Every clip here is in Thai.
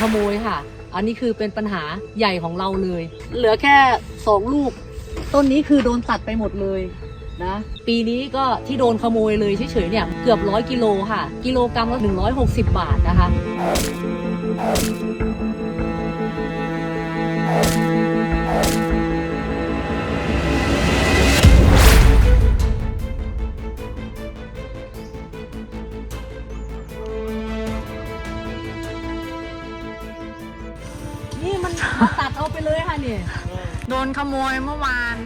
ขโมยค่ะ อันนี้คือเป็นปัญหาใหญ่ของเราเลย เหลือแค่สองลูก ต้นนี้คือโดนตัดไปหมดเลยนะ ปีนี้ก็ที่โดนขโมยเลยเฉยๆเนี่ยเกือบร้อยกิโลค่ะ กิโลกรัมละ160 บาทนะคะ นี่มันมาตัดเอาไปเลยค่ะเนี่ยโดนขโมยเมื่อวาน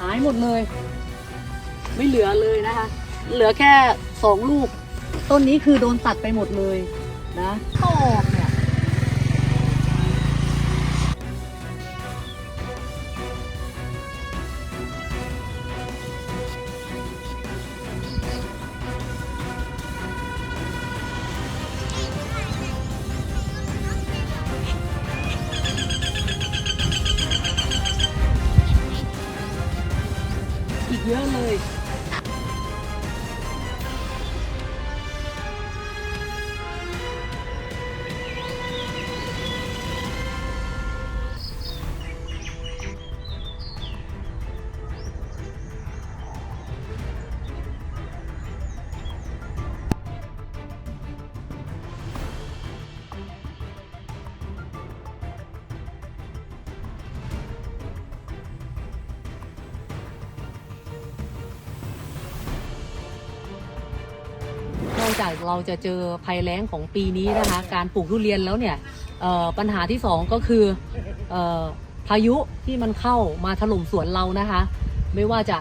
หายหมดเลย ไม่เหลือเลยนะคะ เหลือแค่สองลูก ต้นนี้คือโดนตัดไปหมดเลยนะข้อออกเนี่ย เยอะเลย จากเราจะเจอภัยแล้งของปีนี้นะคะ การปลูกทุเรียนแล้วเนี่ยปัญหาที่สองก็คืออพายุที่มันเข้ามาถล่มสวนเรานะคะ ไม่ว่าจะ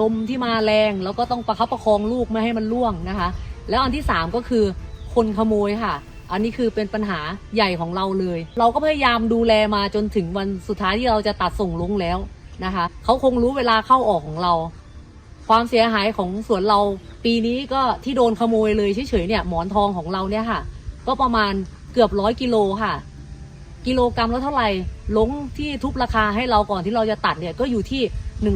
ลมที่มาแรงแล้วก็ต้องประคับประคองลูกไม่ให้มันร่วงนะคะ แล้วอันที่สามก็คือคนขโมยค่ะ อันนี้คือเป็นปัญหาใหญ่ของเราเลย เราก็พยายามดูแลมาจนถึงวันสุดท้ายที่เราจะตัดส่งลงแล้วนะคะเขาคงรู้เวลาเข้าออกของเรา ความเสียหายของสวนเราปีนี้ก็ที่โดนขโมยเลยเฉยๆเนี่ยหมอนทองของเราเนี่ยค่ะ ก็ประมาณเกือบร้อยกิโลค่ะ กิโลกรัมแล้วเท่าไหร่ลงที่ทุบราคาให้เราก่อนที่เราจะตัดเนี่ยก็อยู่ที่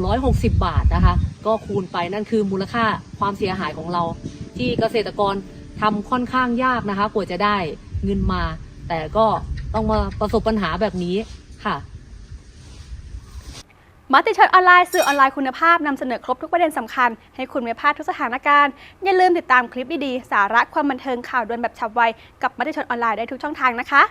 160 บาทนะคะ ก็คูณไปนั่นคือมูลค่าความเสียหายของเรา ที่เกษตรกรทำค่อนข้างยากนะคะกว่าจะได้เงินมา แต่ก็ต้องมาประสบปัญหาแบบนี้ค่ะ มัติชนออนไลน์สื่อออนไลน์คุณภาพนำเสนอครบทุกประเด็นสำคัญ ให้คุณไม่พลาดทุกสถานการณ์ อย่าลืมติดตามคลิปดีๆ สาระความบันเทิงข่าวด่วนแบบฉับไว กับมัติชนออนไลน์ได้ทุกช่องทางนะคะ